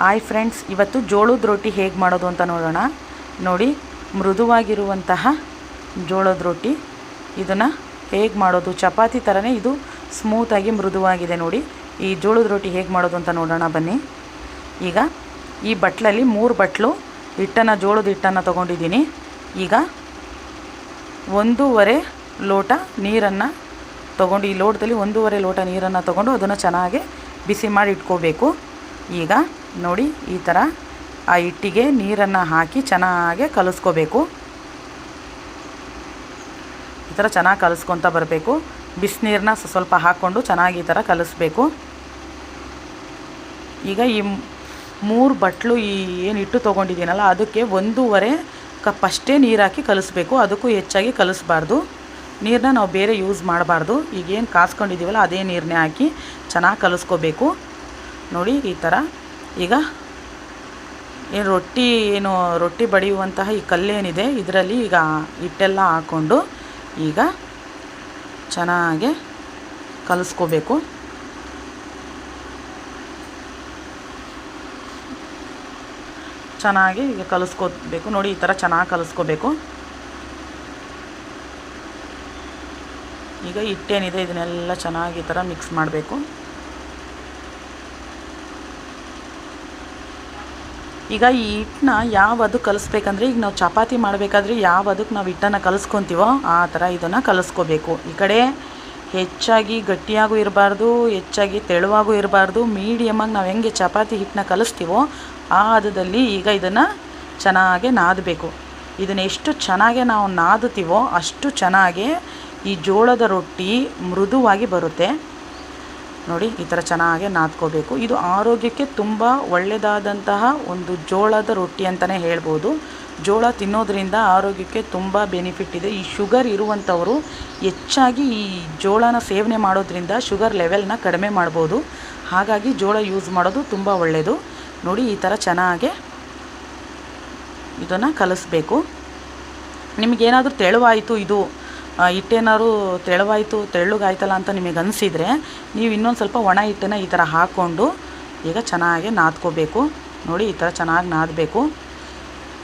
Hi friends ಇವತ್ತು ಜೋಳದ ರೊಟ್ಟಿ ಹೇಗೆ ಮಾಡೋದು ಅಂತ ನೋಡೋಣ. ನೋಡಿ, ಮೃದುವಾಗಿರುವಂತಹ ಜೋಳದ ರೊಟ್ಟಿ ಇದನ್ನು ಹೇಗೆ ಮಾಡೋದು? ಚಪಾತಿ ಥರನೇ ಇದು ಸ್ಮೂತಾಗಿ ಮೃದುವಾಗಿದೆ ನೋಡಿ. ಈ ಜೋಳದ ರೊಟ್ಟಿ ಹೇಗೆ ಮಾಡೋದು ಅಂತ ನೋಡೋಣ ಬನ್ನಿ. ಈಗ ಈ ಬಟ್ಲಲ್ಲಿ ಮೂರು ಬಟ್ಲು ಹಿಟ್ಟನ್ನು, ಜೋಳದ ಹಿಟ್ಟನ್ನು ತೊಗೊಂಡಿದ್ದೀನಿ. ಈಗ ಒಂದೂವರೆ ಲೋಟ ನೀರನ್ನು ತೊಗೊಂಡು, ಈ ಲೋಟದಲ್ಲಿ ಒಂದೂವರೆ ಲೋಟ ನೀರನ್ನು ತೊಗೊಂಡು ಅದನ್ನು ಚೆನ್ನಾಗಿ ಬಿಸಿ ಮಾಡಿ ಇಟ್ಕೋಬೇಕು. ಈಗ ನೋಡಿ, ಈ ಥರ ಆ ಹಿಟ್ಟಿಗೆ ನೀರನ್ನು ಹಾಕಿ ಚೆನ್ನಾಗೆ ಕಲಿಸ್ಕೋಬೇಕು. ಈ ಥರ ಚೆನ್ನಾಗಿ ಕಲಿಸ್ಕೊತ ಬರಬೇಕು. ಬಿಸಿನೀರನ್ನ ಸ್ವಲ್ಪ ಹಾಕ್ಕೊಂಡು ಚೆನ್ನಾಗಿ ಈ ಥರ ಕಲಿಸ್ಬೇಕು. ಈಗ ಈ ಮೂರು ಬಟ್ಲು ಈ ಏನು ಹಿಟ್ಟು ತೊಗೊಂಡಿದ್ದೀನಲ್ಲ, ಅದಕ್ಕೆ ಒಂದೂವರೆ ಕಪ್ ಅಷ್ಟೇ ನೀರು ಹಾಕಿ ಕಲಿಸ್ಬೇಕು. ಅದಕ್ಕೂ ಹೆಚ್ಚಾಗಿ ಕಲಿಸ್ಬಾರ್ದು. ನೀರನ್ನ ನಾವು ಬೇರೆ ಯೂಸ್ ಮಾಡಬಾರ್ದು. ಈಗೇನು ಕಾಸ್ಕೊಂಡಿದ್ದೀವಲ್ಲ, ಅದೇ ನೀರನ್ನೇ ಹಾಕಿ ಚೆನ್ನಾಗಿ ಕಲಿಸ್ಕೋಬೇಕು. ನೋಡಿ, ಈ ಥರ ಈಗ? ಏನು ರೊಟ್ಟಿ ಏನು, ರೊಟ್ಟಿ ಬಡಿಯುವಂತಹ ಈ ಕಲ್ಲೇನಿದೆ, ಇದರಲ್ಲಿ ಈಗ ಹಿಟ್ಟೆಲ್ಲ ಹಾಕ್ಕೊಂಡು ಈಗ ಚೆನ್ನಾಗಿ ಕಲಿಸ್ಕೋಬೇಕು. ಚೆನ್ನಾಗಿ ಈಗ ಕಲಿಸ್ಕೋಬೇಕು. ನೋಡಿ, ಈ ಥರ ಚೆನ್ನಾಗಿ ಕಲಿಸ್ಕೋಬೇಕು. ಈಗ ಹಿಟ್ಟೇನಿದೆ, ಇದನ್ನೆಲ್ಲ ಚೆನ್ನಾಗಿ ಈ ಥರ ಮಿಕ್ಸ್ ಮಾಡಬೇಕು. ಈಗ ಈ ಹಿಟ್ಟನ್ನ ಯಾವ ಅದಕ್ಕೆ ಕಲಿಸ್ಬೇಕಂದ್ರೆ ಈಗ ನಾವು ಚಪಾತಿ ಮಾಡಬೇಕಾದ್ರೆ ಯಾವ ಅದಕ್ಕೆ ನಾವು ಹಿಟ್ಟನ್ನು ಕಲಿಸ್ಕೊತೀವೋ ಆ ಥರ ಇದನ್ನು ಕಲಿಸ್ಕೋಬೇಕು. ಈ ಕಡೆ ಹೆಚ್ಚಾಗಿ ಗಟ್ಟಿಯಾಗೂ ಇರಬಾರ್ದು, ಹೆಚ್ಚಾಗಿ ತೆಳುವಾಗೂ ಇರಬಾರ್ದು ಮೀಡಿಯಮಾಗಿ ನಾವು ಹೆಂಗೆ ಚಪಾತಿ ಹಿಟ್ಟನ್ನ ಕಲಿಸ್ತೀವೋ ಆ ಹದದಲ್ಲಿ ಈಗ ಇದನ್ನು ಚೆನ್ನಾಗಿ ನಾದಬೇಕು. ಇದನ್ನು ಎಷ್ಟು ಚೆನ್ನಾಗಿ ನಾವು ನಾದುತ್ತೀವೋ ಅಷ್ಟು ಚೆನ್ನಾಗಿ ಈ ಜೋಳದ ರೊಟ್ಟಿ ಮೃದುವಾಗಿ ಬರುತ್ತೆ. ನೋಡಿ, ಈ ಥರ ಚೆನ್ನಾಗಿ ನಾದ್ಕೋಬೇಕು. ಇದು ಆರೋಗ್ಯಕ್ಕೆ ತುಂಬ ಒಳ್ಳೆಯದಾದಂತಹ ಒಂದು ಜೋಳದ ರೊಟ್ಟಿ ಅಂತಲೇ ಹೇಳ್ಬೋದು. ಜೋಳ ತಿನ್ನೋದ್ರಿಂದ ಆರೋಗ್ಯಕ್ಕೆ ತುಂಬ ಬೆನಿಫಿಟ್ ಇದೆ. ಈ ಶುಗರ್ ಇರುವಂಥವರು ಹೆಚ್ಚಾಗಿ ಈ ಜೋಳನ ಸೇವನೆ ಮಾಡೋದ್ರಿಂದ ಶುಗರ್ ಲೆವೆಲ್ನ ಕಡಿಮೆ ಮಾಡ್ಬೋದು. ಹಾಗಾಗಿ ಜೋಳ ಯೂಸ್ ಮಾಡೋದು ತುಂಬ ಒಳ್ಳೆಯದು ನೋಡಿ, ಈ ಥರ ಚೆನ್ನಾಗಿ ಇದನ್ನು ಕಲಿಸ್ಬೇಕು. ನಿಮಗೇನಾದರೂ ತೆಳುವಾಯಿತು ಇದು ಹಿಟ್ಟೇನಾದ್ರು ತೆಳುವಾಯಿತು, ತೆಳ್ಳಗಾಯ್ತಲ್ಲ ಅಂತ ನಿಮಗೆ ಅನಿಸಿದರೆ ನೀವು ಇನ್ನೊಂದು ಸ್ವಲ್ಪ ಒಣ ಹಿಟ್ಟನ್ನು ಈ ಥರ ಹಾಕ್ಕೊಂಡು ಈಗ ಚೆನ್ನಾಗಿ ನಾದ್ಕೋಬೇಕು. ನೋಡಿ ಈ ಥರ ಚೆನ್ನಾಗಿ ನಾದಬೇಕು.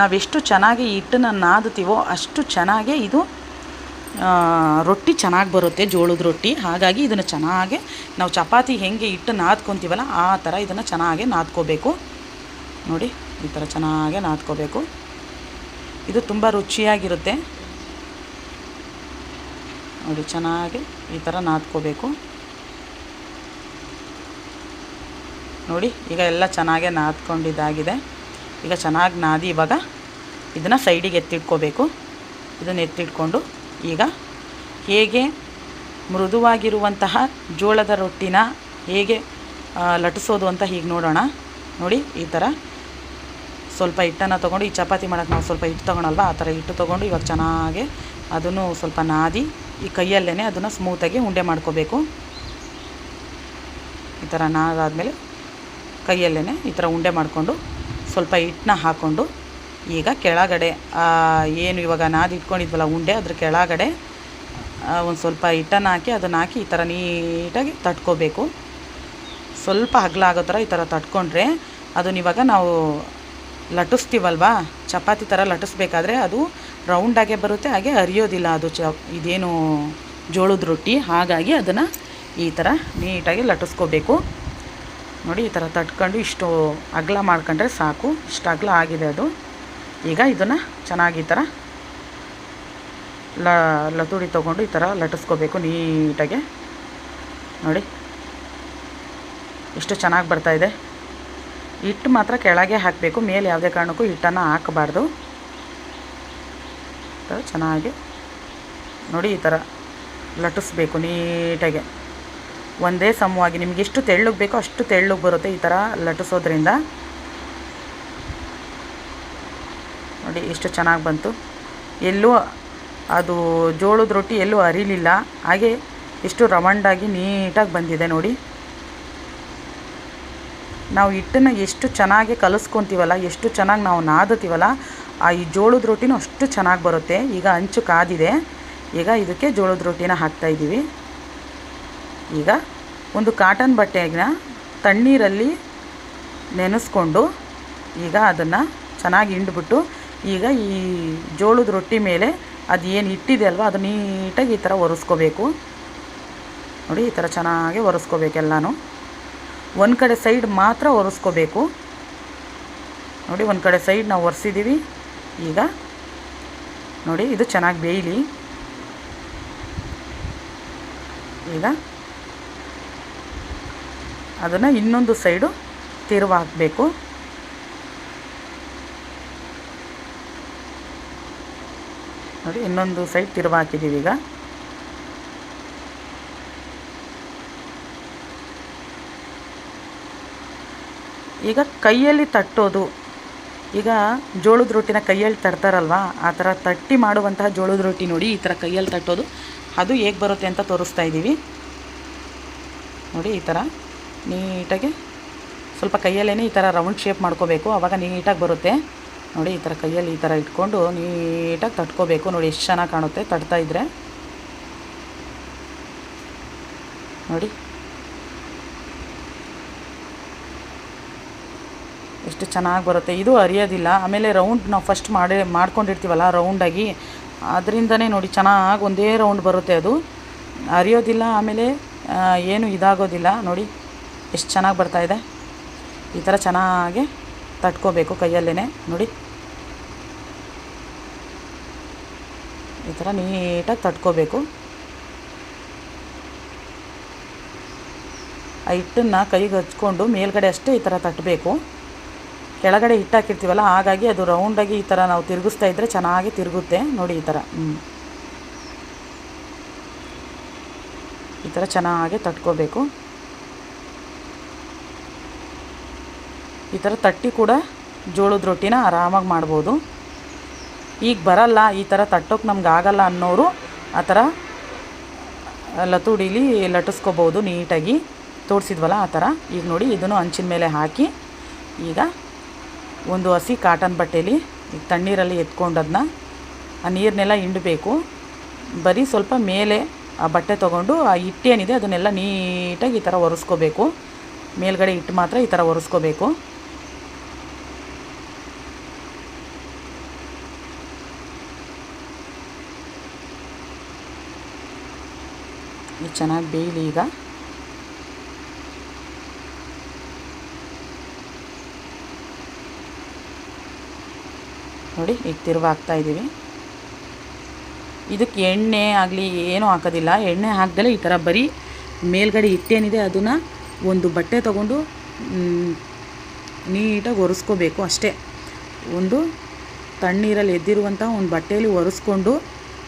ನಾವೆಷ್ಟು ಚೆನ್ನಾಗಿ ಹಿಟ್ಟನ್ನು ನಾದ್ತೀವೋ ಅಷ್ಟು ಚೆನ್ನಾಗೇ ಇದು ರೊಟ್ಟಿ ಚೆನ್ನಾಗಿ ಬರುತ್ತೆ, ಜೋಳದ ರೊಟ್ಟಿ. ಹಾಗಾಗಿ ಇದನ್ನು ಚೆನ್ನಾಗಿ ನಾವು ಚಪಾತಿ ಹೆಂಗೆ ಹಿಟ್ಟು ನಾದ್ಕೊತೀವಲ್ಲ ಆ ಥರ ಇದನ್ನು ಚೆನ್ನಾಗಿ ನಾದ್ಕೋಬೇಕು. ನೋಡಿ ಈ ಥರ ಚೆನ್ನಾಗೆ ನಾದ್ಕೋಬೇಕು. ಇದು ತುಂಬ ರುಚಿಯಾಗಿರುತ್ತೆ. ನೋಡಿ, ಚೆನ್ನಾಗಿ ಈ ಥರ ನಾದ್ಕೋಬೇಕು. ನೋಡಿ, ಈಗ ಎಲ್ಲ ಚೆನ್ನಾಗೆ ನಾದ್ಕೊಂಡಿದ್ದಾಗಿದೆ. ಈಗ ಚೆನ್ನಾಗಿ ನಾದಿ ಇವಾಗ ಇದನ್ನು ಸೈಡಿಗೆ ಎತ್ತಿಟ್ಕೋಬೇಕು. ಇದನ್ನು ಎತ್ತಿಟ್ಕೊಂಡು ಈಗ ಹೇಗೆ ಮೃದುವಾಗಿರುವಂತಹ ಜೋಳದ ರೊಟ್ಟಿನ ಹೇಗೆ ಲಟಿಸೋದು ಅಂತ ಹೀಗೆ ನೋಡೋಣ. ನೋಡಿ, ಈ ಥರ ಸ್ವಲ್ಪ ಹಿಟ್ಟನ್ನು ತೊಗೊಂಡು ಈ ಚಪಾತಿ ಮಾಡೋಕ್ಕೆ ನಾವು ಸ್ವಲ್ಪ ಹಿಟ್ಟು ತೊಗೊಳಲ್ವ? ಆ ಥರ ಹಿಟ್ಟು ತೊಗೊಂಡು ಇವಾಗ ಚೆನ್ನಾಗೆ ಅದನ್ನು ಸ್ವಲ್ಪ ನಾದಿ ಈ ಕೈಯಲ್ಲೇ ಅದನ್ನು ಸ್ಮೂತಾಗಿ ಉಂಡೆ ಮಾಡ್ಕೋಬೇಕು. ಈ ಥರ ನಾದಾದಮೇಲೆ ಕೈಯಲ್ಲೇ ಈ ಥರ ಉಂಡೆ ಮಾಡಿಕೊಂಡು ಸ್ವಲ್ಪ ಹಿಟ್ಟನ್ನ ಹಾಕ್ಕೊಂಡು ಈಗ ಕೆಳಗಡೆ ಏನು ಇವಾಗ ನಾದಿ ಇಟ್ಕೊಂಡಿದ್ವಲ್ಲ ಉಂಡೆ ಅದ್ರ ಕೆಳಗಡೆ ಒಂದು ಸ್ವಲ್ಪ ಹಿಟ್ಟನ್ನು ಹಾಕಿ ಅದನ್ನು ಹಾಕಿ ಈ ಥರ ನೀಟಾಗಿ ತಟ್ಕೋಬೇಕು. ಸ್ವಲ್ಪ ಹಗ್ಲಾಗೋ ಥರ ಈ ಥರ ತಟ್ಕೊಂಡ್ರೆ ಅದನ್ನ ಇವಾಗ ನಾವು ಲಟ್ಟಿಸ್ತೀವಲ್ವಾ? ಚಪಾತಿ ಥರ ಲಟ್ಟಿಸ್ಬೇಕಾದ್ರೆ ಅದು ರೌಂಡಾಗೆ ಬರುತ್ತೆ, ಹಾಗೆ ಅರಿಯೋದಿಲ್ಲ ಅದು ಚ, ಇದೇನು ಜೋಳದ ರೊಟ್ಟಿ. ಹಾಗಾಗಿ ಅದನ್ನು ಈ ಥರ ನೀಟಾಗಿ ಲಟ್ಟಿಸ್ಕೋಬೇಕು. ನೋಡಿ, ಈ ಥರ ತಟ್ಕೊಂಡು ಇಷ್ಟು ಅಗಲ ಮಾಡ್ಕೊಂಡ್ರೆ ಸಾಕು. ಇಷ್ಟು ಅಗಲ ಆಗಿದೆ ಅದು. ಈಗ ಇದನ್ನು ಚೆನ್ನಾಗಿ ಈ ಥರ ಲ ಲತುಡಿ ತೊಗೊಂಡು ಈ ಥರ ಲಟ್ಟಿಸ್ಕೋಬೇಕು ನೀಟಾಗೆ. ನೋಡಿ ಇಷ್ಟು ಚೆನ್ನಾಗಿ ಬರ್ತಾಯಿದೆ ಹಿಟ್ಟು ಮಾತ್ರ ಕೆಳಗೆ ಹಾಕಬೇಕು. ಮೇಲೆ ಯಾವುದೇ ಕಾರಣಕ್ಕೂ ಹಿಟ್ಟನ್ನು ಹಾಕಬಾರ್ದು. ಚೆನ್ನಾಗಿ ನೋಡಿ ಈ ಥರ ಲಟ್ಟಿಸ್ಬೇಕು ನೀಟಾಗೆ. ಒಂದೇ ಸಮವಾಗಿ ನಿಮ್ಗೆ ಎಷ್ಟು ತೆಳ್ಳಗೆ ಬೇಕೋ ಅಷ್ಟು ತೆಳ್ಳಗೆ ಬರುತ್ತೆ ಈ ಥರ ಲಟ್ಟಿಸೋದ್ರಿಂದ. ನೋಡಿ ಎಷ್ಟು ಚೆನ್ನಾಗಿ ಬಂತು. ಎಲ್ಲೂ ಅದು ಜೋಳದ ರೊಟ್ಟಿ ಎಲ್ಲೂ ಅರಿಲಿಲ್ಲ. ಹಾಗೆ ಎಷ್ಟು ರವಂಡಾಗಿ ನೀಟಾಗಿ ಬಂದಿದೆ ನೋಡಿ. ನಾವು ಹಿಟ್ಟನ್ನು ಎಷ್ಟು ಚೆನ್ನಾಗಿ ಕಲಿಸ್ಕೊತೀವಲ್ಲ, ಎಷ್ಟು ಚೆನ್ನಾಗಿ ನಾವು ನಾದತ್ತೀವಲ್ಲ ಆ ಈ ಜೋಳದ ರೊಟ್ಟಿನೂ ಅಷ್ಟು ಚೆನ್ನಾಗಿ ಬರುತ್ತೆ. ಈಗ ಹಂಚು ಕಾದಿದೆ. ಈಗ ಇದಕ್ಕೆ ಜೋಳದ ರೊಟ್ಟಿನ ಹಾಕ್ತಾಯಿದ್ದೀವಿ ಈಗ ಒಂದು ಕಾಟನ್ ಬಟ್ಟೆನ ತಣ್ಣೀರಲ್ಲಿ ನೆನೆಸ್ಕೊಂಡು ಈಗ ಅದನ್ನು ಚೆನ್ನಾಗಿ ಹಿಂಡ್ಬಿಟ್ಟು, ಈಗ ಈ ಜೋಳದ ರೊಟ್ಟಿ ಮೇಲೆ ಅದು ಏನು ಇಟ್ಟಿದೆ ಅಲ್ವ, ಅದು ನೀಟಾಗಿ ಈ ಥರ ಒರೆಸ್ಕೋಬೇಕು. ನೋಡಿ, ಈ ಥರ ಚೆನ್ನಾಗಿ ಒರೆಸ್ಕೋಬೇಕೆಲ್ಲನೂ ಒಂದು ಕಡೆ ಸೈಡ್ ಮಾತ್ರ ಒರೆಸ್ಕೋಬೇಕು. ನೋಡಿ, ಒಂದು ಕಡೆ ಸೈಡ್ ನಾವು ಒರೆಸಿದ್ದೀವಿ ಈಗ ನೋಡಿ, ಇದು ಚೆನ್ನಾಗಿ ಬೇಯಲಿ. ಈಗ ಅದನ್ನು ಇನ್ನೊಂದು ಸೈಡು ತಿರುವ ಹಾಕಬೇಕು ನೋಡಿ, ಇನ್ನೊಂದು ಸೈಡ್ ತಿರುವಾಕಿದೀವಿ ಹಾಕಿದ್ದೀವಿ ಈಗ. ಈಗ ಕೈಯಲ್ಲಿ ತಟ್ಟೋದು. ಈಗ ಜೋಳದ ರೊಟ್ಟಿನ ಕೈಯಲ್ಲಿ ತಡ್ತಾರಲ್ವ ಆ ಥರ ತಟ್ಟಿ ಮಾಡುವಂತಹ ಜೋಳದ ರೊಟ್ಟಿ ನೋಡಿ ಈ ಥರ ಕೈಯಲ್ಲಿ ತಟ್ಟೋದು. ಅದು ಹೇಗೆ ಬರುತ್ತೆ ಅಂತ ತೋರಿಸ್ತಾ ಇದ್ದೀವಿ. ನೋಡಿ ಈ ಥರ ನೀಟಾಗಿ ಸ್ವಲ್ಪ ಕೈಯಲ್ಲೇ ಈ ಥರ ರೌಂಡ್ ಶೇಪ್ ಮಾಡ್ಕೋಬೇಕು. ಆವಾಗ ನೀಟಾಗಿ ಬರುತ್ತೆ. ನೋಡಿ ಈ ಥರ ಕೈಯಲ್ಲಿ ಈ ಥರ ಇಟ್ಕೊಂಡು ನೀಟಾಗಿ ತಟ್ಕೋಬೇಕು. ನೋಡಿ ಎಷ್ಟು ಚೆನ್ನಾಗಿ ಕಾಣುತ್ತೆ ತಟ್ತಾ ಇದ್ದರೆ ನೋಡಿ. ಎಷ್ಟು ಚೆನ್ನಾಗಿ ಬರುತ್ತೆ. ಇದು ಅರಿಯೋದಿಲ್ಲ. ಆಮೇಲೆ ರೌಂಡ್ ನಾವು ಫಸ್ಟ್ ಮಾಡಿ, ಮಾಡ್ಕೊಂಡಿರ್ತೀವಲ್ಲ ರೌಂಡಾಗಿ ಅದರಿಂದನೇ ನೋಡಿ ಚೆನ್ನಾಗಿ ಒಂದೇ ರೌಂಡ್ ಬರುತ್ತೆ ಅದು. ಅರಿಯೋದಿಲ್ಲ, ಆಮೇಲೆ ಏನು ಇದಾಗೋದಿಲ್ಲ. ನೋಡಿ, ಎಷ್ಟು ಚೆನ್ನಾಗಿ ಬರ್ತಾಯಿದೆ ಈ ಥರ ಚೆನ್ನಾಗಿ ತಟ್ಕೋಬೇಕು ಕೈಯಲ್ಲೇ ನೋಡಿ. ಈ ಥರ ನೀಟಾಗಿ ತಟ್ಕೋಬೇಕು. ಆ ಹಿಟ್ಟನ್ನು ಕೈಗೆ ಹಚ್ಕೊಂಡು ಮೇಲ್ಗಡೆ ಅಷ್ಟೇ ಈ ಥರ ತಟ್ಟಬೇಕು ಕೆಳಗಡೆ ಹಿಟ್ಟಾಕಿರ್ತೀವಲ್ಲ ಹಾಗಾಗಿ ಅದು ರೌಂಡಾಗಿ ಈ ಥರ ನಾವು ತಿರುಗಿಸ್ತಾ ಇದ್ದರೆ ಚೆನ್ನಾಗಿ ತಿರುಗುತ್ತೆ. ನೋಡಿ ಈ ಥರ ಈ ಥರ ಚೆನ್ನಾಗಿ ತಟ್ಕೋಬೇಕು. ಈ ಥರ ತಟ್ಟಿ ಕೂಡ ಜೋಳದ ರೊಟ್ಟಿನ ಆರಾಮಾಗಿ ಮಾಡ್ಬೋದು. ಈಗ ಬರಲ್ಲ ಈ ಥರ ತಟ್ಟೋಕೆ ನಮ್ಗೆ ಆಗಲ್ಲ ಅನ್ನೋರು ಆ ಥರ ಲತುಡಿಲಿ ಲಟ್ಟಿಸ್ಕೋಬೋದು ನೀಟಾಗಿ. ತೋರಿಸಿದ್ವಲ್ಲ ಆ ಥರ ಈಗ ನೋಡಿ ಇದನ್ನು ಹಂಚಿನ ಮೇಲೆ ಹಾಕಿ ಈಗ ಒಂದು ಹಸಿ ಕಾಟನ್ ಬಟ್ಟೆಯಲ್ಲಿ ಈಗ ತಣ್ಣೀರಲ್ಲಿ ಎತ್ಕೊಂಡದನ್ನ ಆ ನೀರನ್ನೆಲ್ಲ ಹಿಂಡಬೇಕು. ಬರೀ ಸ್ವಲ್ಪ ಮೇಲೆ ಆ ಬಟ್ಟೆ ತೊಗೊಂಡು ಆ ಹಿಟ್ಟೇನಿದೆ ಅದನ್ನೆಲ್ಲ ನೀಟಾಗಿ ಈ ಥರ ಒರೆಸ್ಕೋಬೇಕು. ಮೇಲ್ಗಡೆ ಹಿಟ್ಟು ಮಾತ್ರ ಈ ಥರ ಒರೆಸ್ಕೋಬೇಕು. ಚೆನ್ನಾಗಿ ಬೇಯಲಿ ಈಗ. ನೋಡಿ, ಈಗ ತಿರುವು ಹಾಕ್ತಾ ಇದ್ದೀವಿ. ಇದಕ್ಕೆ ಎಣ್ಣೆ ಆಗಲಿ ಏನೂ ಹಾಕೋದಿಲ್ಲ. ಎಣ್ಣೆ ಹಾಕ್ದಲೇ ಈ ಥರ ಬರೀ ಮೇಲ್ಗಡೆ ಹಿಟ್ಟೇನಿದೆ ಅದನ್ನು ಒಂದು ಬಟ್ಟೆ ತಗೊಂಡು ನೀಟಾಗಿ ಒರೆಸ್ಕೋಬೇಕು ಅಷ್ಟೇ. ಒಂದು ತಣ್ಣೀರಲ್ಲಿ ಎದ್ದಿರುವಂಥ ಒಂದು ಬಟ್ಟೆಯಲ್ಲಿ ಒರೆಸ್ಕೊಂಡು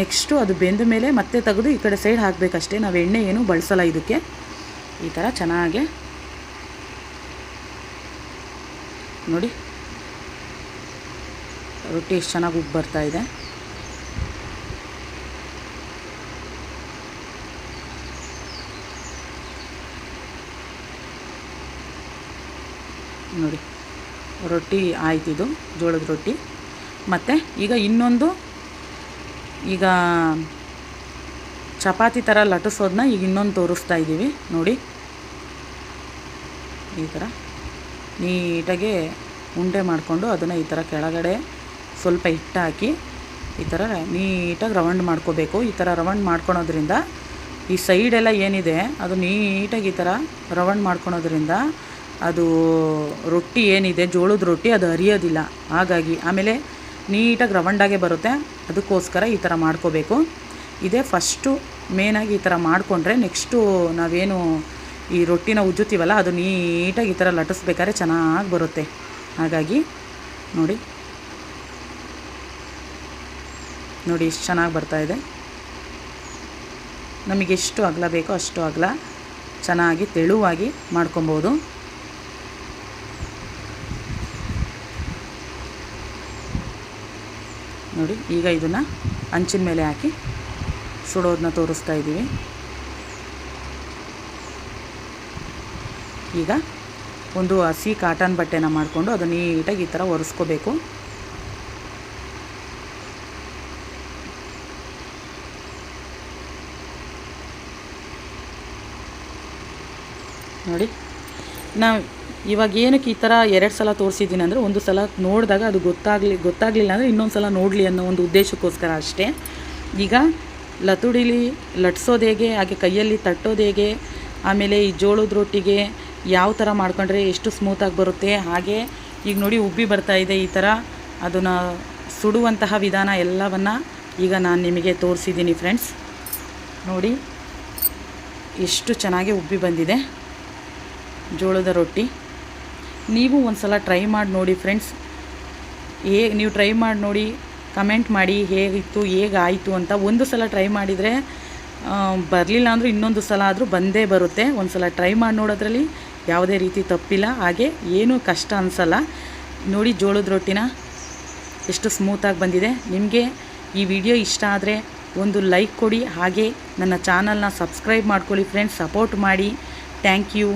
ನೆಕ್ಸ್ಟು ಅದು ಬೆಂದ ಮೇಲೆ ಮತ್ತೆ ತೆಗೆದು ಈ ಕಡೆ ಸೈಡ್ ಹಾಕಬೇಕಷ್ಟೇ. ನಾವು ಎಣ್ಣೆ ಏನು ಬಳಸಲ್ಲ ಇದಕ್ಕೆ. ಈ ಥರ ಚೆನ್ನಾಗೆ ನೋಡಿ. ರೊಟ್ಟಿ ಎಷ್ಟು ಚೆನ್ನಾಗಿ ಉಬ್ಬು ಇದೆ. ನೋಡಿ, ರೊಟ್ಟಿ ಆಯ್ತಿದು ಜೋಳದ ರೊಟ್ಟಿ. ಮತ್ತು ಈಗ ಇನ್ನೊಂದು, ಈಗ ಚಪಾತಿ ಥರ ಲಟಿಸೋದನ್ನ ಈಗ ಇನ್ನೊಂದು ತೋರಿಸ್ತಾ ಇದ್ದೀವಿ ನೋಡಿ. ಈ ಥರ ನೀಟಾಗಿ ಉಂಡೆ ಮಾಡಿಕೊಂಡು ಅದನ್ನು ಈ ಥರ ಕೆಳಗಡೆ ಸ್ವಲ್ಪ ಹಿಟ್ಟು ಹಾಕಿ ಈ ಥರ ನೀಟಾಗಿ ರವಂಡ್ ಮಾಡ್ಕೋಬೇಕು. ಈ ಥರ ರವಂಡ್ ಮಾಡ್ಕೊಳೋದ್ರಿಂದ ಈ ಸೈಡೆಲ್ಲ ಏನಿದೆ, ಅದು ನೀಟಾಗಿ ಈ ಥರ ರವಂಡ್ ಮಾಡ್ಕೊಳೋದ್ರಿಂದ ಅದು ರೊಟ್ಟಿ ಏನಿದೆ, ಜೋಳದ ರೊಟ್ಟಿ ಅದು ಹರಿಯೋದಿಲ್ಲ. ಹಾಗಾಗಿ ಆಮೇಲೆ ನೀಟಾಗಿ ರವಂಡಾಗೆ ಬರುತ್ತೆ. ಅದಕ್ಕೋಸ್ಕರ ಈ ಥರ ಮಾಡ್ಕೋಬೇಕು. ಇದೇ ಫಸ್ಟು ಮೇನಾಗಿ ಈ ಥರ ಮಾಡಿಕೊಂಡ್ರೆ ನೆಕ್ಸ್ಟು ನಾವೇನು ಈ ರೊಟ್ಟಿನ ಉಜ್ಜುತ್ತೀವಲ್ಲ, ಅದು ನೀಟಾಗಿ ಈ ಥರ ಲಟಿಸ್ಬೇಕಾದ್ರೆ ಚೆನ್ನಾಗಿ ಬರುತ್ತೆ. ಹಾಗಾಗಿ ನೋಡಿ. ನೋಡಿ ಎಷ್ಟು ಚೆನ್ನಾಗಿ ಬರ್ತಾಯಿದೆ ನಮಗೆ ಎಷ್ಟು ಅಗಲ ಬೇಕೋ ಅಷ್ಟು ಅಗಲ ಚೆನ್ನಾಗಿ ತೆಳುವಾಗಿ ಮಾಡ್ಕೊಬೋದು. ನೋಡಿ, ಈಗ ಇದನ್ನು ಹಂಚಿನ ಮೇಲೆ ಹಾಕಿ ಸುಡೋದನ್ನ ತೋರಿಸ್ತಾ ಇದ್ದೀವಿ. ಈಗ ಒಂದು ಹಸಿ ಕಾಟನ್ ಬಟ್ಟೆನ ಮಾಡಿಕೊಂಡು ಅದು ನೀಟಾಗಿ ಈ ಥರ ಒರೆಸ್ಕೋಬೇಕು ನೋಡಿ ನಾವು ಇವಾಗ ಏನಕ್ಕೆ ಈ ಥರ ಎರಡು ಸಲ ತೋರಿಸಿದ್ದೀನಿ ಅಂದರೆ ಒಂದು ಸಲ ನೋಡಿದಾಗ ಅದು ಗೊತ್ತಾಗಲಿ, ಗೊತ್ತಾಗಲಿಲ್ಲ ಅಂದರೆ ಇನ್ನೊಂದು ಸಲ ನೋಡಲಿ ಅನ್ನೋ ಒಂದು ಉದ್ದೇಶಕ್ಕೋಸ್ಕರ ಅಷ್ಟೇ. ಈಗ ಲತುಡಿಲಿ ಲಟ್ಸೋದು ಹೇಗೆ ಹಾಗೆ ಕೈಯಲ್ಲಿ ತಟ್ಟೋದು ಹೇಗೆ ಆಮೇಲೆ ಈ ಜೋಳದ ರೊಟ್ಟಿಗೆ ಯಾವ ಥರ ಮಾಡ್ಕೊಂಡ್ರೆ ಎಷ್ಟು ಸ್ಮೂತಾಗಿ ಬರುತ್ತೆ, ಹಾಗೆ ಈಗ ನೋಡಿ ಉಬ್ಬಿ ಬರ್ತಾ ಇದೆ ಈ ಥರ ಅದನ್ನು ಸುಡುವಂತಹ ವಿಧಾನ ಎಲ್ಲವನ್ನು ಈಗ ನಾನು ನಿಮಗೆ ತೋರಿಸಿದ್ದೀನಿ ಫ್ರೆಂಡ್ಸ್ ನೋಡಿ, ಎಷ್ಟು ಚೆನ್ನಾಗಿ ಉಬ್ಬಿ ಬಂದಿದೆ. ಜೋಳದ ರೊಟ್ಟಿ. ನೀವು ಒಂದು ಸಲ ಟ್ರೈ ಮಾಡಿ ನೋಡಿ ಫ್ರೆಂಡ್ಸ್ ಹೇಗೆ ನೀವು ಟ್ರೈ ಮಾಡಿ ನೋಡಿ ಕಮೆಂಟ್ ಮಾಡಿ ಹೇಗಿತ್ತು, ಹೇಗಾಯಿತು ಅಂತ ಒಂದು ಸಲ ಟ್ರೈ ಮಾಡಿದರೆ ಬರಲಿಲ್ಲ ಅಂದರೂ ಇನ್ನೊಂದು ಸಲ ಆದರೂ ಬಂದೇ ಬರುತ್ತೆ. ಒಂದು ಸಲ ಟ್ರೈ ಮಾಡಿ ನೋಡೋದ್ರಲ್ಲಿ ಯಾವುದೇ ರೀತಿ ತಪ್ಪಿಲ್ಲ. ಹಾಗೆ ಏನೂ ಕಷ್ಟ ಅನಿಸಲ್ಲ. ನೋಡಿ ಜೋಳದ ರೊಟ್ಟಿನ ಎಷ್ಟು ಸ್ಮೂತಾಗಿ ಬಂದಿದೆ. ನಿಮಗೆ ಈ ವಿಡಿಯೋ ಇಷ್ಟ ಆದರೆ ಒಂದು ಲೈಕ್ ಕೊಡಿ. ಹಾಗೆ ನನ್ನ ಚಾನಲ್ನ ಸಬ್ಸ್ಕ್ರೈಬ್ ಮಾಡ್ಕೊಳ್ಳಿ ಫ್ರೆಂಡ್ಸ್ ಸಪೋರ್ಟ್ ಮಾಡಿ. Thank you